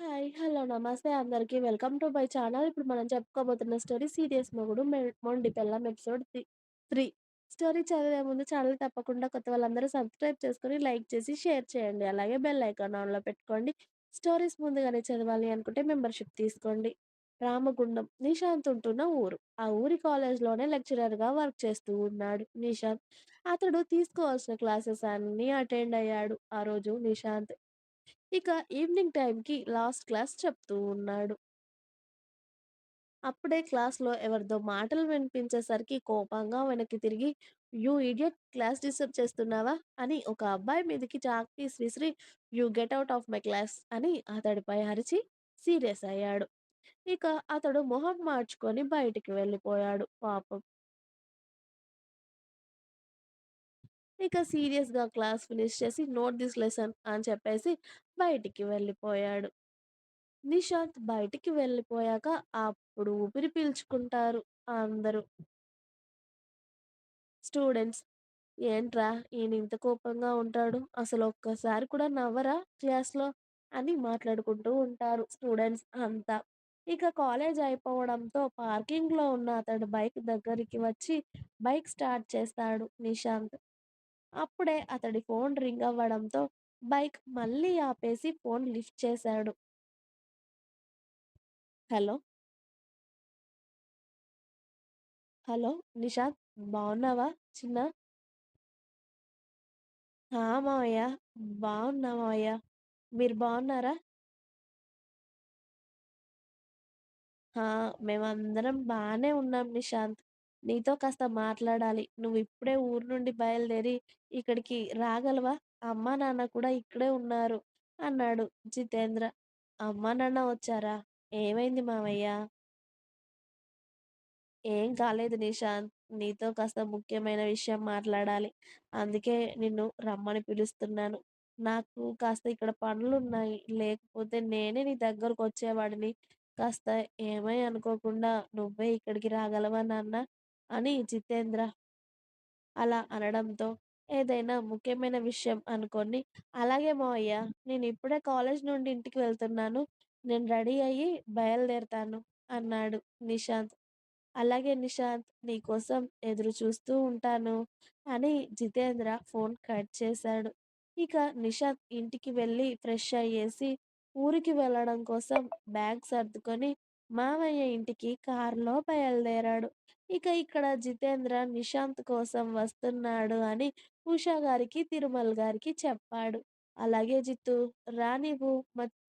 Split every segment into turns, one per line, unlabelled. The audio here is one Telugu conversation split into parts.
హాయ్. హలో. నమస్తే అందరికి. Welcome to my channel. ఇప్పుడు మనం చెప్పుకోబోతున్న స్టోరీ 'సీరియస్ మొగుడు మొండి పెళ్ళం ఎపిసోడ్ త్రీ స్టోరీ చదివే ముందు ఛానల్ తప్పకుండా కొత్త వాళ్ళందరూ సబ్స్క్రైబ్ చేసుకొని, లైక్ చేసి, షేర్ చేయండి. అలాగే బెల్ ఐకాన్ ఆన్‌లో పెట్టుకోండి. స్టోరీస్ ముందుగానే చదవాలి అనుకుంటే మెంబర్‌షిప్ తీసుకోండి. రామగుండం నిశాంత్ ఉంటున్న ఊరు. ఆ ఊరి కాలేజ్‌లోనే లెక్చరర్‌గా వర్క్ చేస్తూ ఉన్నాడు నిశాంత్. అతడు తీసుకోవాల్సిన క్లాసెస్ అన్నీ అటెండ్ అయ్యాడు ఆ రోజు నిశాంత్. ఇక ఈవినింగ్ టైంకి లాస్ట్ క్లాస్ చెప్తూ ఉన్నాడు. అప్పుడే క్లాస్‌లో ఎవరిదో మాటలు వినిపించేసరికి కోపంగా వెనక్కి తిరిగి యూ ఇడియట్ క్లాస్ డిస్టర్బ్ చేస్తున్నావా? అని ఒక అబ్బాయి మీదకి చాక్ విసిరి you get out of my class అని అతడిపై అరిచి సీరియస్ అయ్యాడు. ఇక అతడు మొహం మార్చుకొని బయటికి వెళ్ళిపోయాడు పాపం. ఇక సీరియస్‌గా క్లాస్ ఫినిష్ చేసి నోట్ దిస్ లెసన్ అని చెప్పేసి బయటికి వెళ్ళిపోయాడు. నిషాంత్ బయటికి వెళ్ళిపోయాక అప్పుడు ఊపిరి పీల్చుకుంటారు అందరూ. స్టూడెంట్స్ ఏంట్రా ఈయన ఇంత కోపంగా ఉంటాడు. అసలు ఒక్కసారి కూడా నవ్వరా క్లాస్‌లో అని మాట్లాడుకుంటూ ఉంటారు స్టూడెంట్స్ అంతా. ఇక కాలేజ్ అయిపోవడంతో పార్కింగ్‌లో ఉన్న అతడు బైక్ దగ్గరికి వచ్చి బైక్ స్టార్ట్ చేస్తాడు నిశాంత్. అప్పుడే అతడి ఫోన్ రింగ్ అవ్వడంతో బైక్ మళ్ళీ ఆపేసి ఫోన్ లిఫ్ట్ చేశాడు. హలో. హలో. నిషాద్ బావున్నావా చిన్నా? ఆ! మావయ్య. బావున్నా మావయ్య. మీరు బావున్నారా? ఆ! మేమందరం బానే ఉన్నాం నిశాంత్. నీతో కాస్త మాట్లాడాలి. నువ్విప్పుడే ఊరు నుండి బయలుదేరి ఇక్కడికి రాగలవా? అమ్మా, నాన్న కూడా ఇక్కడే ఉన్నారు అన్నాడు జితేంద్ర. అమ్మా, నాన్న వచ్చారా? ఏమైంది మావయ్య? ఏం కాలేదు నిశాంత్. నీతో కాస్త ముఖ్యమైన విషయం మాట్లాడాలి. అందుకే నిన్ను రమ్మని పిలుస్తున్నాను. నాకు కాస్త ఇక్కడ పనులున్నాయి. లేకపోతే నేనే నీ దగ్గరకొచ్చేవాడిని. కాస్త ఏమీ అనుకోకుండా నువ్వే ఇక్కడికి రాగలవా నాన్న అని జితేంద్ర అలా అనడంతో ఏదైనా ముఖ్యమైన విషయం అనుకోని అలాగే మావయ్య. నేనిప్పుడే కాలేజ్ నుండి ఇంటికి వెళ్తున్నాను. నేను రెడీ అయ్యి బయలుదేరతాను అన్నాడు నిశాంత్. అలాగే నిశాంత్. నీకోసం ఎదురు చూస్తూ ఉంటాను అని జితేంద్ర ఫోన్ కట్ చేశాడు. ఇక నిశాంత్ ఇంటికి వెళ్ళి ఫ్రెష్ అయ్యేసి ఊరికి వెళ్ళడం కోసం బ్యాగ్ సర్దుకొని మామయ్య ఇంటికి కారులో బయలుదేరాడు. ఇక ఇక్కడ జితేంద్ర నిశాంత్ కోసం వస్తున్నాడు అని ఉషా గారికి, తిరుమల్ గారికి చెప్పాడు. అలాగే జిత్తు రానివ్వు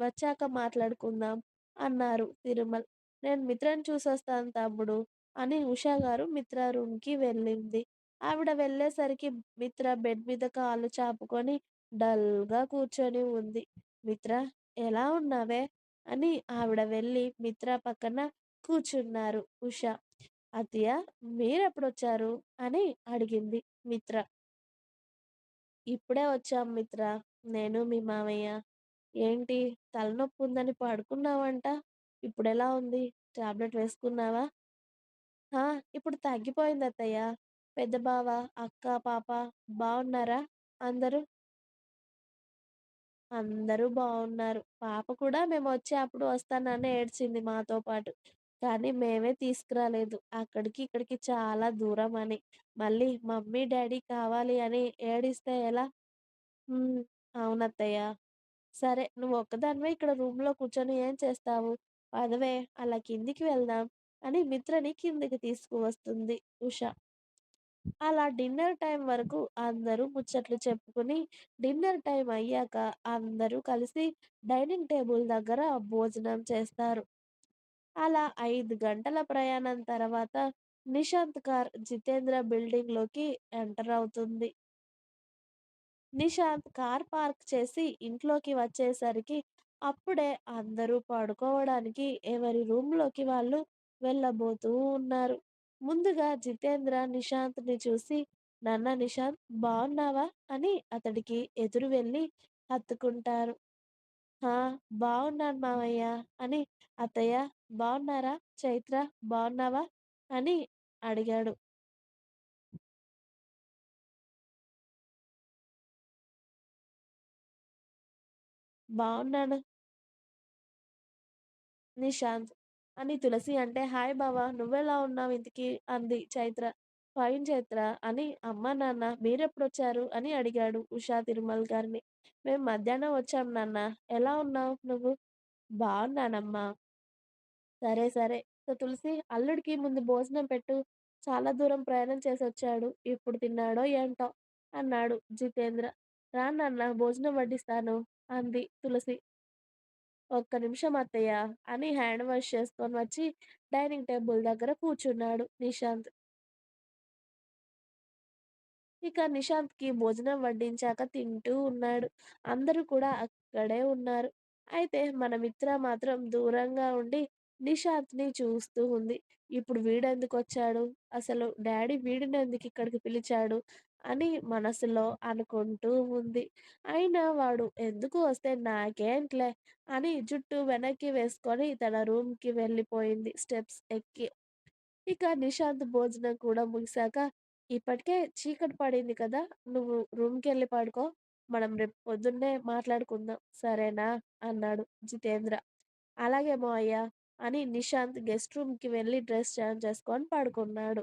వచ్చాక మాట్లాడుకుందాం అన్నారు తిరుమల్. నేను మిత్రని చూసొస్తాను తమ్ముడు అని ఉషా గారు మిత్ర రూమ్‌కి వెళ్ళింది. ఆవిడ వెళ్ళేసరికి మిత్ర బెడ్ మీద కాళ్ళు చాపుకొని డల్‌గా కూర్చొని ఉంది. మిత్ర ఎలా ఉన్నావే? అని ఆవిడ వెళ్ళి మిత్ర పక్కన కూర్చున్నారు ఉష. అత్తయ్య మీరెప్పుడొచ్చారు? అని అడిగింది మిత్ర. ఇప్పుడే వచ్చాం మిత్ర నేను మీ మామయ్య. ఏంటి తలనొప్పి ఉందని పడుకున్నావంట. ఇప్పుడెలా ఉంది? టాబ్లెట్ వేసుకున్నావా? ఆ! ఇప్పుడు తగ్గిపోయిందత్తయ్య. పెద్ద బావ, అక్క, పాప బాగున్నారా అందరూ? అందరూ బావున్నారు. పాప కూడా మేమొచ్చే అప్పుడు వస్తానని ఏడ్చింది మాతో పాటు. కానీ మేమే తీసుకురాలేదు. అక్కడికి, ఇక్కడికి చాలా దూరం అని. మళ్ళీ మమ్మీ, డ్యాడీ కావాలి అని ఏడిస్తే ఎలా? హ్మ్. అవునత్తయ్య. సరే నువ్వొక్కదానివే ఇక్కడ రూమ్‌లో కూర్చొని ఏం చేస్తావు? పదవే అలా కిందికి వెళ్దాం అని మిత్రని కిందకి తీసుకువస్తుంది ఉష. అలా డిన్నర్ టైం వరకు అందరూ ముచ్చట్లు చెప్పుకుని డిన్నర్ టైం అయ్యాక అందరూ కలిసి డైనింగ్ టేబుల్ దగ్గర భోజనం చేస్తారు. అలా 5 గంటల ప్రయాణం తర్వాత నిశాంత్ కార్ జితేంద్ర బిల్డింగ్‌లోకి ఎంటర్ అవుతుంది. నిశాంత్ కార్ పార్క్ చేసి ఇంట్లోకి వచ్చేసరికి అప్పుడే అందరూ పడుకోవడానికి ఎవరి రూమ్‌లోకి వాళ్ళు వెళ్ళబోతూ ఉన్నారు. ముందుగా జితేంద్ర నిశాంత్‌ని చూసి నాన్న నిశాంత్ బాగున్నావా అని అతడికి ఎదురు వెళ్ళి హత్తుకుంటారు. ఆ! బాగున్నాను మావయ్య అని అత్తయ్య బాగున్నారా చైత్ర బాగున్నావా అని అడిగాడు. బాగున్నాను నిశాంత్. అని తులసి అంటే హాయ్ బావ నువ్వెలా ఉన్నావు ఇంతకీ అంది చైత్ర. ఫైన్ చైత్ర అని అమ్మా నాన్న మీరెప్పుడొచ్చారు అని అడిగాడు ఉషా తిరుమల్ గారిని. మేము మధ్యాహ్నం వచ్చాం నాన్న ఎలా ఉన్నావు నువ్వు? బాగున్నానమ్మా సరే సరే. సో తులసి అల్లుడికి ముందు భోజనం పెట్టు. చాలా దూరం ప్రయాణం చేసి వచ్చాడు ఇప్పుడు తిన్నాడో ఏంటో? అన్నాడు జితేంద్ర. రా నాన్న భోజనం వడ్డిస్తాను అంది తులసి. ఒక్క నిమిషం అత్తయ్య అని హ్యాండ్ వాష్ చేసుకొని వచ్చి డైనింగ్ టేబుల్ దగ్గర కూర్చున్నాడు నిశాంత్. ఇక నిశాంత్‌కి భోజనం వడ్డించాక తింటూ ఉన్నాడు. అందరూ కూడా అక్కడే ఉన్నారు. అయితే మన మిత్ర మాత్రం దూరంగా ఉండి నిశాంత్‌ని చూస్తూ ఉంది. ఇప్పుడు వీడెందుకొచ్చాడు? అసలు డాడీ వీడినెందుకిక్కడికి పిలిచాడు? అని మనసులో అనుకుంటూ ఉంది. అయినా వాడు ఎందుకు వస్తే నాకేంట్లే అని జుట్టు వెనక్కి వేసుకొని తన రూమ్‌కి వెళ్ళిపోయింది స్టెప్స్ ఎక్కి. ఇక నిశాంత్ భోజనం కూడా ముగిశాక ఇప్పటికే చీకటి పడింది కదా! నువ్వు రూమ్‌కెళ్ళి పడుకో. మనం రేపు పొద్దున్నే మాట్లాడుకుందాం. సరేనా? అన్నాడు జితేంద్ర. అలాగే మావయ్య అని నిశాంత్ గెస్ట్ రూమ్‌కి వెళ్ళి డ్రెస్ చేంజ్ చేసుకొని పడుకున్నాడు.